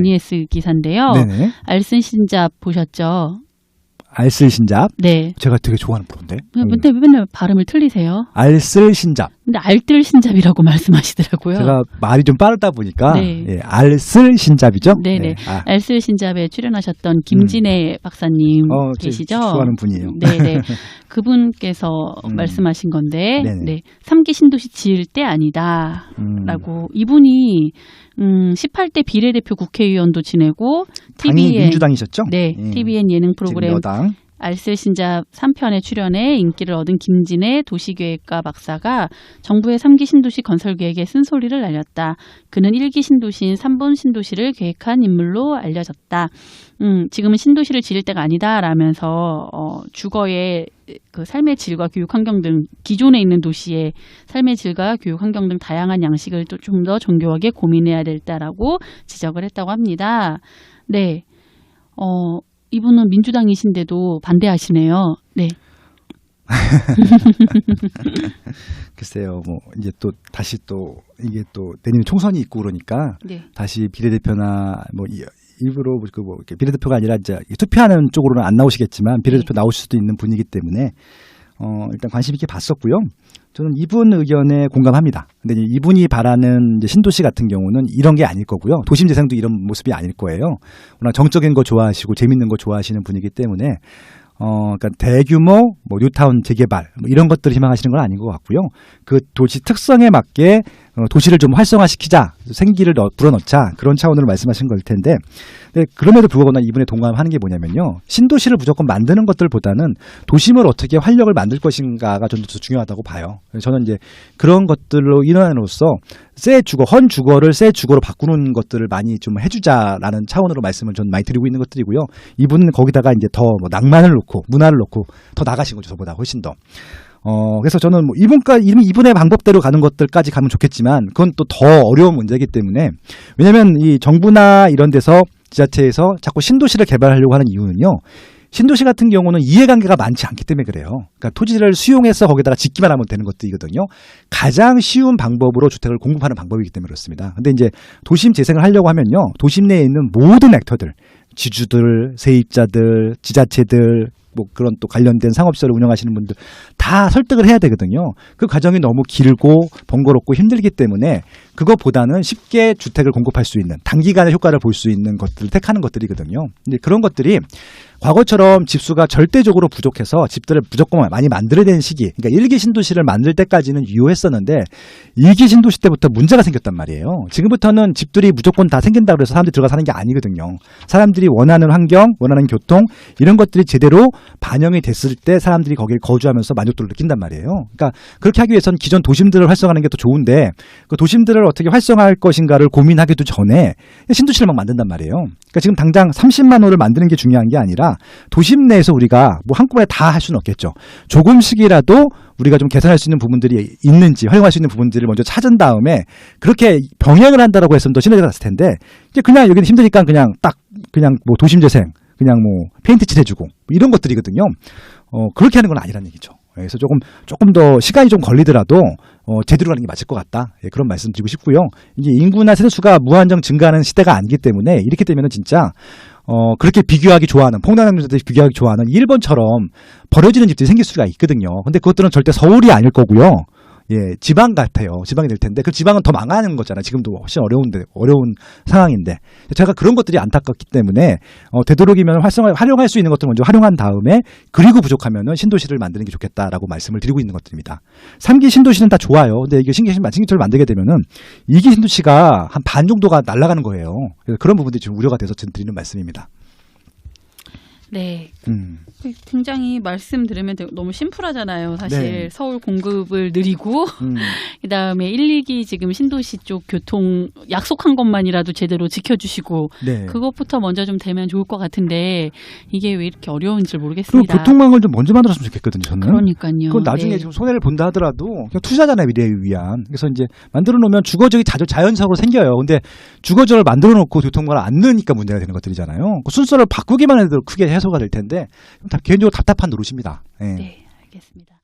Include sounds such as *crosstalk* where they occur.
머니에스 기사인데요. 네네. 알슨 신잡 보셨죠? 알쓸 신잡. 네. 제가 되게 좋아하는 프로인데. 음. 근데 맨날 발음을 틀리세요. 알쓸 신잡. 근데 알뜰 신잡이라고 *laughs* 말씀하시더라고요. 제가 말이 좀 빠르다 보니까 네. 예, 알쓸 신잡이죠. 네네. 아, 알쓸 신잡에 출연하셨던 김진애 박사님 어, 제 계시죠? 좋아하는 분이에요. 네네. *laughs* 그분께서 음. 말씀하신 건데, 네네. 네. 삼기 신도시 지을 때 아니다. 음, 라고 이분이 음 18대 비례대표 국회의원도 지내고 TVN 민주당이셨죠? 네 음, TVN 예능 프로그램 여당. 알쓸 신잡 3편에 출연해 인기를 얻은 김진애 도시계획과 박사가 정부의 3기 신도시 건설 계획에 쓴소리를 날렸다. 그는 1기 신도시인 3번 신도시를 계획한 인물로 알려졌다. 음, 지금은 신도시를 지을 때가 아니다라면서 어, 주거의 그 삶의 질과 교육 환경 등 기존에 있는 도시의 삶의 질과 교육 환경 등 다양한 양식을 또 좀 더 정교하게 고민해야 될다라고 지적을 했다고 합니다. 네. 어, 이분은 민주당이신데도 반대하시네요. 네. *laughs* 글쎄요, 뭐 이제 또 다시 또 이게 또 내년 총선이 있고 그러니까 네. 다시 비례대표나 뭐 이- 일부러 그뭐 이렇게 비례대표가 아니라 이제 투표하는 쪽으로는 안 나오시겠지만 비례대표 나오실 수도 있는 분이기 때문에 어 일단 관심 있게 봤었고요. 저는 이분 의견에 공감합니다. 근데 이분이 바라는 신도시 같은 경우는 이런 게 아닐 거고요. 도심 재생도 이런 모습이 아닐 거예요. 워낙 정적인 거 좋아하시고 재밌는 거 좋아하시는 분이기 때문에 어, 그러니까 대규모 뭐 뉴타운 재개발 뭐 이런 것들을 희망하시는 건 아닌 것 같고요. 그 도시 특성에 맞게 어, 도시를 좀 활성화시키자, 생기를 넣, 불어넣자 그런 차원으로 말씀하신 걸 텐데, 근데 그럼에도 불구하고 난 이분에 동감하는 게 뭐냐면요, 신도시를 무조건 만드는 것들보다는 도심을 어떻게 활력을 만들 것인가가 좀 더 중요하다고 봐요. 저는 이제 그런 것들로 일환으로서 새 주거, 헌 주거를 새 주거로 바꾸는 것들을 많이 좀 해주자라는 차원으로 말씀을 전 많이 드리고 있는 것들이고요. 이분은 거기다가 이제 더 뭐 낭만을 놓고 문화를 놓고 더 나가신 거죠, 저보다 훨씬 더. 어, 그래서 저는 뭐 이분까 이미 이분의 방법대로 가는 것들까지 가면 좋겠지만 그건 또 더 어려운 문제이기 때문에 왜냐면 이 정부나 이런 데서 지자체에서 자꾸 신도시를 개발하려고 하는 이유는요. 신도시 같은 경우는 이해관계가 많지 않기 때문에 그래요. 그러니까 토지를 수용해서 거기다가 짓기만 하면 되는 것들이거든요. 가장 쉬운 방법으로 주택을 공급하는 방법이기 때문에 그렇습니다. 근데 이제 도심 재생을 하려고 하면요. 도심 내에 있는 모든 액터들, 지주들, 세입자들, 지자체들, 뭐 그런 또 관련된 상업시설을 운영하시는 분들 다 설득을 해야 되거든요. 그 과정이 너무 길고 번거롭고 힘들기 때문에 그것보다는 쉽게 주택을 공급할 수 있는 단기간에 효과를 볼 수 있는 것들을 택하는 것들이거든요. 근데 그런 것들이 과거처럼 집수가 절대적으로 부족해서 집들을 무조건 많이 만들어야 되는 시기, 그러니까 일기 신도시를 만들 때까지는 유효했었는데 일기 신도시 때부터 문제가 생겼단 말이에요. 지금부터는 집들이 무조건 다 생긴다고 해서 사람들이 들어가 사는 게 아니거든요. 사람들이 원하는 환경, 원하는 교통 이런 것들이 제대로 반영이 됐을 때 사람들이 거기에 거주하면서 만족도를 느낀단 말이에요. 그러니까 그렇게 하기 위해서는 기존 도심들을 활성화하는 게 더 좋은데 그 도심들을 어떻게 활성화할 것인가를 고민하기도 전에 신도시를 막 만든단 말이에요. 그러니까 지금 당장 30만 호를 만드는 게 중요한 게 아니라 도심 내에서 우리가 뭐 한꺼번에 다 할 수는 없겠죠. 조금씩이라도 우리가 좀 개선할 수 있는 부분들이 있는지 활용할 수 있는 부분들을 먼저 찾은 다음에 그렇게 병행을 한다라고 했으면 더 시너지가 났을 텐데 이제 그냥 여기는 힘드니까 그냥 딱 그냥 뭐 도심 재생 그냥 뭐 페인트 칠해주고 뭐 이런 것들이거든요. 어 그렇게 하는 건 아니라는 얘기죠. 그래서 조금 조금 더 시간이 좀 걸리더라도 어, 제대로 가는 게 맞을 것 같다. 예, 그런 말씀 드리고 싶고요. 이게 인구나 세대수가 무한정 증가하는 시대가 아니기 때문에 이렇게 되면 은 진짜 어, 그렇게 비교하기 좋아하는, 폭락남자들이 비교하기 좋아하는 일본처럼 버려지는 집들이 생길 수가 있거든요. 근데 그것들은 절대 서울이 아닐 거고요. 예, 지방 같아요. 지방이 될 텐데 그 지방은 더 망하는 거잖아요. 지금도 훨씬 어려운데 어려운 상황인데 제가 그런 것들이 안타깝기 때문에 어, 되도록이면 활성화 활용할 수 있는 것들 먼저 활용한 다음에 그리고 부족하면은 신도시를 만드는 게 좋겠다라고 말씀을 드리고 있는 것들입니다. 3기 신도시는 다 좋아요. 근데 이게 신기 신도시를 만들게 되면은 2기 신도시가 한 반 정도가 날아가는 거예요. 그런 부분들이 좀 우려가 돼서 드리는 말씀입니다. 네. 음. 굉장히 말씀 들으면 너무 심플하잖아요. 사실 네. 서울 공급을 늘리고 음. *laughs* 그다음에 1, 2기 지금 신도시 쪽 교통 약속한 것만이라도 제대로 지켜주시고 네. 그것부터 먼저 좀 되면 좋을 것 같은데 이게 왜 이렇게 어려운지 모르겠습니다. 교통망을 좀 먼저 만들었으면 좋겠거든요. 저는. 그러니까요. 그건 나중에 네. 지금 손해를 본다 하더라도 그냥 투자잖아요 미래를 위한. 그래서 이제 만들어 놓으면 주거적이 자, 자연적으로 생겨요. 근데 주거적을 만들어 놓고 교통망을 안 넣으니까 문제가 되는 것들이잖아요. 그 순서를 바꾸기만 해도 크게 해소가 될 텐데 다 개인적으로 답답한 노릇입니다. 예. 네, 알겠습니다.